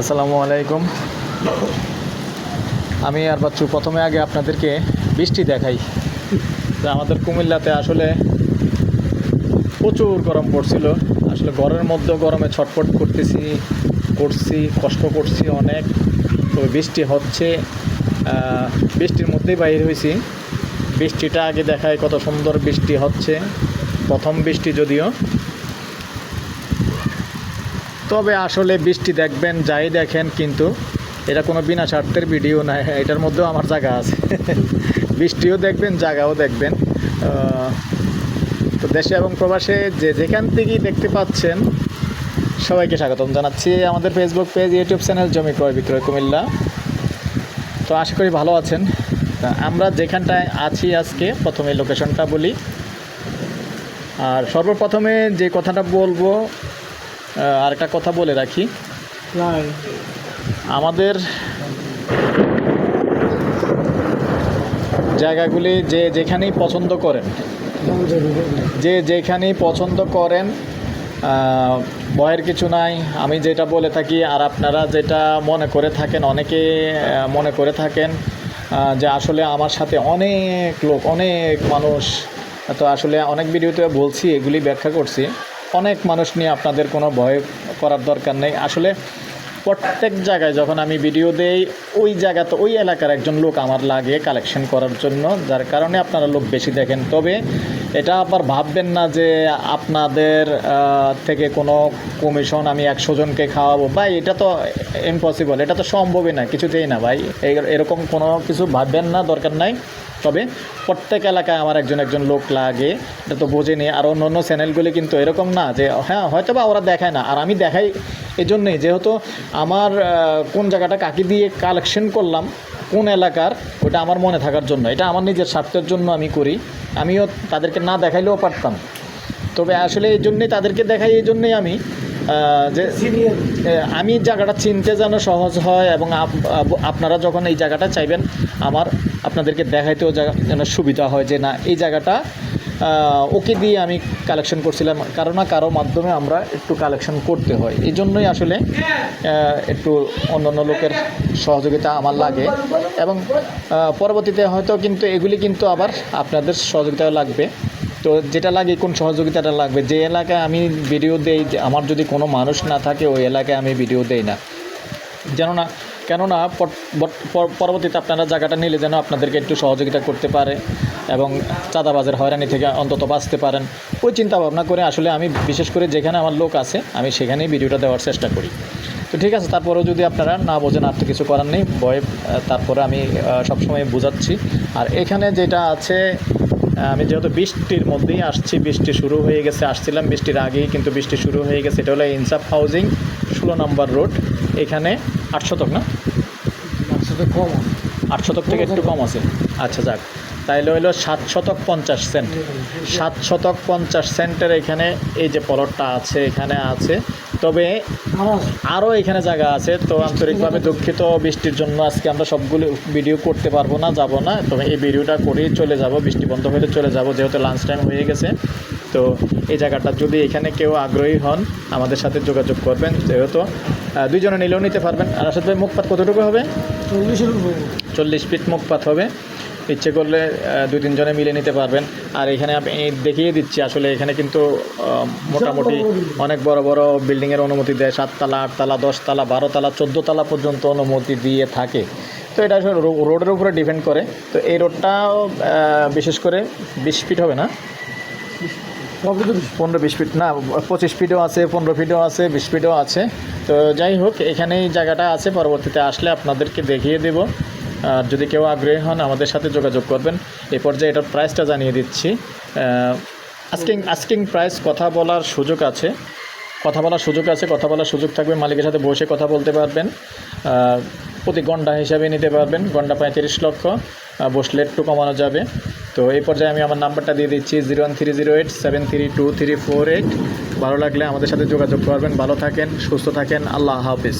আসসালামু আলাইকুম। আমি আর বাচ্চু প্রথমে আগে আপনাদেরকে বৃষ্টি দেখাই। যে আমাদের কুমিল্লাতে আসলে প্রচুর গরম পড়ছিল। আসলে ঘরের মধ্যেও গরমে ছটফট করতেছি, করছি, কষ্ট করছি অনেক। তবে বৃষ্টি হচ্ছে বৃষ্টির মধ্যেই বাইরে হয়েছি। বৃষ্টিটা আগে দেখায় কত সুন্দর বৃষ্টি হচ্ছে। প্রথম বৃষ্টি যদিও। তবে আসলে বৃষ্টি দেখবেন, যাই দেখেন, কিন্তু এটা কোনো বিনা স্বার্থের ভিডিও না, এটার মধ্যেও আমার জায়গা আছে। বৃষ্টিও দেখবেন, জায়গাও দেখবেন। তো দেশে এবং প্রবাসে যে যেখান থেকেই দেখতে পাচ্ছেন, সবাইকে স্বাগতম জানাচ্ছি। আমাদের ফেসবুক পেজ ইউটিউব চ্যানেল জমি ক্রয় বিক্রয় কুমিল্লা। তো আশা করি ভালো আছেন। আমরা যেখানটায় আছি আজকে, প্রথমে লোকেশনটা বলি। আর সর্বপ্রথমে যে কথাটা বলব আরেকটা কথা বলে রাখি। আমাদের জায়গাগুলি যে যেখানেই পছন্দ করেন যে যেখানেই পছন্দ করেন ভয়ের কিছু নাই। আমি যেটা বলে থাকি আর আপনারা যেটা মনে করে থাকেন অনেকে মনে করে থাকেন যে আসলে আমার সাথে অনেক লোক অনেক মানুষ তো আসলে অনেক ভিডিওতে বলছি এগুলি ব্যাখ্যা করছি। অনেক মানুষ নিয়ে আপনাদের কোনো ভয় করার দরকার নেই। আসলে প্রত্যেক জায়গায় যখন আমি ভিডিও দেই, ওই জায়গাতে ওই এলাকার একজন লোক আমার লাগে কালেকশন করার জন্য, যার কারণে আপনারা লোক বেশি দেখেন। তবে এটা আবার ভাববেন না যে আপনাদের থেকে কোনো কমিশন আমি একশো জনকে খাওয়াবো। ভাই, এটা তো ইম্পসিবল এটা তো সম্ভবই না, কিছুতেই না ভাই। এরকম কোনো কিছু ভাববেন না, দরকার নাই। তবে প্রত্যেক এলাকায় আমার একজন একজন লোক লাগে। এটা তো বোঝেনি। আর অন্য অন্য চ্যানেলগুলি কিন্তু এরকম না যে হ্যাঁ হয়তো বা ওরা দেখায় না। আর আমি দেখাই এই জন্যই যেহেতু আমার কোন জায়গাটা কাকি দিয়ে কালেকশন করলাম, কোন এলাকার, ওটা আমার মনে থাকার জন্য। এটা আমার নিজের স্বার্থের জন্য আমি করি। আমিও তাদেরকে না দেখাইলেও পারতাম। তবে আসলে এই জন্যই তাদেরকে দেখাই, এই জন্যই আমি যে আমি জায়গাটা চিনতে যেন সহজ হয় এবং আপ- আপ- আপনারা যখন এই জায়গাটা চাইবেন, আমার আপনাদেরকে দেখাইতেও যেন সুবিধা হয় যে না, এই জায়গাটা ওকে দিয়ে আমি কালেকশন করছিলাম। কারও না কারও মাধ্যমে আমরা একটু কালেকশন করতে হয়। এই জন্যই আসলে একটু অন্য অন্য লোকের সহযোগিতা আমার লাগে। এবং পরবর্তীতে হয়তো কিন্তু এগুলি কিন্তু আবার আপনাদের সহযোগিতা লাগবে। তো যেটা লাগে, কোন সহযোগিতাটা লাগবে? যে এলাকায় আমি ভিডিও দেই আমার যদি কোনো মানুষ না থাকে, ওই এলাকায় আমি ভিডিও দেই না। যেন না, কেননা পর- বর- পর- পরবর্তীতে আপনারা জায়গাটা নিলে যেন আপনাদেরকে একটু সহযোগিতা করতে পারে এবং চাঁদাবাজের হয়রানি থেকে অন্তত বাঁচতে পারেন। ওই চিন্তা ভাবনা করে আসলে আমি বিশেষ করে যেখানে আমার লোক আছে, আমি সেখানেই ভিডিওটা দেওয়ার চেষ্টা করি। তো ঠিক আছে, তারপরেও যদি আপনারা না বোঝেন, আর তো কিছু করার নেই, ভয়ে, তারপরে আমি সবসময় বোঝাচ্ছি। আর এখানে যেটা আছে আমি যেহেতু বৃষ্টির মধ্যেই আসছি বৃষ্টি শুরু হয়ে গেছে আসছিলাম বৃষ্টির আগেই কিন্তু বৃষ্টি শুরু হয়ে গেছে। এটা হলো ইনসাফ হাউজিং ষোলো নম্বর রোড। এখানে আট শতক না? কম আট শতক থেকে একটু কম আছে। আচ্ছা যাক। তাইলে হইল সাত শতক পঞ্চাশ সেন্ট। সাত শতক পঞ্চাশ সেন্টের এখানে এই যে পলটটা আছে এখানে আছে। তবে আরও এখানে জায়গা আছে তো আন্তরিকভাবে দুঃখিত বৃষ্টির জন্য আজকে আমরা সবগুলো ভিডিও করতে পারব না যাব না। তবে এই ভিডিওটা করেই চলে যাব বৃষ্টি বন্ধ হলে চলে যাব যেহেতু লাঞ্চ টাইম হয়ে গেছে। তো এই জায়গাটা যদি এখানে কেউ আগ্রহী হন আমাদের সাথে যোগাযোগ করবেন যেহেতু দুইজনে নিলেও নিতে পারবেন। আর আসাদ ভাই মুখপাত কতটুকু হবে? চল্লিশের উপরে। চল্লিশ ফিট মুখপাত হবে। ইচ্ছে করলে দুই তিনজনে মিলে নিতে পারবেন। আর এখানে আমি দেখিয়ে দিচ্ছি, আসলে এখানে কিন্তু মোটামুটি অনেক বড় বড় বিল্ডিংয়ের অনুমতি দেয়। সাততলা, আটতলা, দশতলা, বারোতলা, চোদ্দোতলা পর্যন্ত অনুমতি দিয়ে থাকে। তো এটা আসলে রোডের উপরে ডিপেন্ড করে। তো এই রোডটাও বিশেষ করে বিশ ফিট হবে না? পনেরো বিশ ফিট, না, পঁচিশ ফিটও আছে, পনেরো ফিটও আছে, বিশ ফিটও আছে। তো যাই হোক, এখানেই জায়গাটা আছে, পরবর্তীতে আসলে আপনাদেরকে দেখিয়ে দেব। আর যদি কেউ আগ্রহী হন, আমাদের সাথে যোগাযোগ করবেন। এই পর্যায়ে এটার প্রাইসটা জানিয়ে দিচ্ছি। আস্কিং আস্কিং প্রাইস কথা বলার সুযোগ আছে। কথা বলার সুযোগ আছে, কথা বলার সুযোগ থাকবে। মালিকের সাথে বসে কথা বলতে পারবেন। প্রতি ঘণ্টা হিসাবে নিতে পারবেন। ঘণ্টা পঁয়ত্রিশ লক্ষ বসলে একটু কমানো যাবে। তো এই পর্যায়ে আমি আমার নাম্বারটা দিয়ে দিচ্ছি zero one three zero eight seven three two three four eight ভালো লাগলে আমাদের সাথে যোগাযোগ করবেন ভালো থাকেন সুস্থ থাকেন আল্লাহ হাফিজ